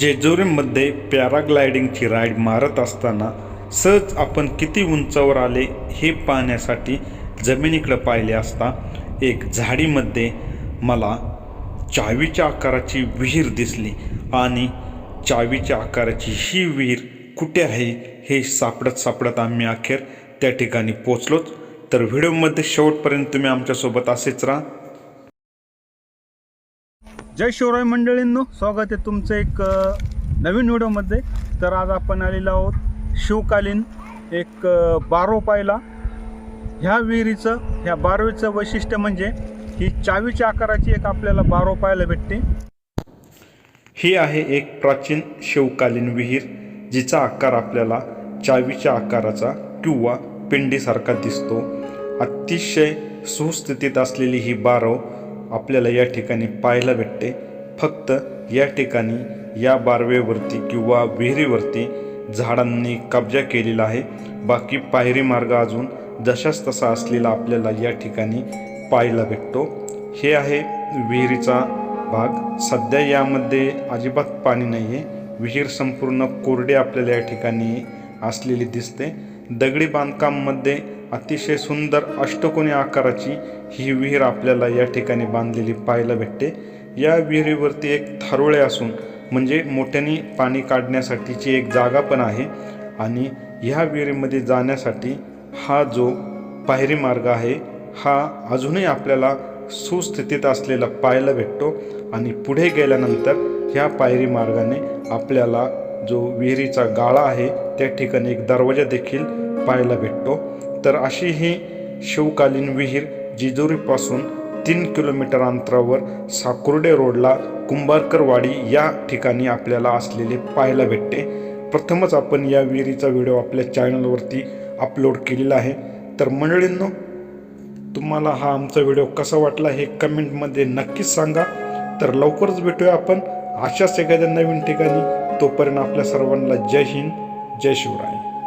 जेजुरीमध्ये पॅराग्लायडिंगची ride मारत असताना सहज आपण किती उंचावर आले हे पाहण्यासाठी जमिनीकडे पाहिले असता एक झाडीमध्ये मला चावीच्या आकाराची विहीर दिसली. आणि चावीच्या आकाराची ही विहीर कुठे आहे हे सापडत सापडत आम्ही अखेर त्या ठिकाणी पोचलोच तर व्हिडिओमध्ये शेवटपर्यंत तुम्ही आमच्यासोबत असेच राहा. जय शिवराय मंडळींनो स्वागत आहे तुमचं एक नवीन व्हिडिओमध्ये. तर आज आपण आलेलो आहोत शिवकालीन एक बारोपायला. बारो ह्या विहिरीचं ह्या बारवीचं वैशिष्ट्य म्हणजे ही चावीच्या आकाराची एक आपल्याला बारो पाहायला भेटते. ही आहे एक प्राचीन शिवकालीन विहीर जिचा आकार आपल्याला चावीच्या आकाराचा किंवा पिंडीसारखा दिसतो. अतिशय सुस्थितीत असलेली ही बारव आपल्याला या ठिकाणी पाहायला भेटते. फक्त या ठिकाणी या बारवेवरती किंवा विहिरीवरती झाडांनी कब्जा केलेला आहे. बाकी पायरी मार्ग अजून जशाच तसा असलेला आपल्याला या ठिकाणी पाहायला भेटतो. हे आहे विहिरीचा भाग. सध्या यामध्ये अजिबात पाणी नाही आहे विहीर संपूर्ण कोरडे आपल्याला या ठिकाणी असलेली दिसते. दगडी बांधकाममध्ये अतिशय सुंदर अष्टकोनी आकाराची ही विहीर आपल्याला या ठिकाणी बांधलेली पाहायला भेटते. या विहिरीवरती एक थारोळे असून म्हणजे मोठ्याने पाणी काढण्यासाठीची एक जागा पण आहे आणि ह्या विहिरीमध्ये जाण्यासाठी हा जो पायरी मार्ग आहे हा अजूनही आपल्याला सुस्थितीत असलेला पाहायला भेटतो आणि पुढे गेल्यानंतर ह्या पायरी मार्गाने आपल्याला जो विहिरीचा गाळा आहे त्या ठिकाणी एक दरवाजा देखील पाहायला भेटतो. तर अशी ही शिवकालीन विहीर जिजुरीपासून तीन किलोमीटर अंतरावर साकुर्डे रोडला कुंभारकरवाडी या ठिकाणी आपल्याला असलेले पाहायला भेटते. प्रथमच आपण या विहिरीचा व्हिडिओ आपल्या चॅनलवरती अपलोड केलेला आहे. तर मंडळींनो तुम्हाला हा आमचा व्हिडिओ कसा वाटला हे कमेंटमध्ये नक्कीच सांगा. तर लवकरच भेटूया आपण. अशाच एखाद्या नवीन ठिकाणी तोपर्यंत आपल्या सर्वांना जय हिंद जय शिवराय.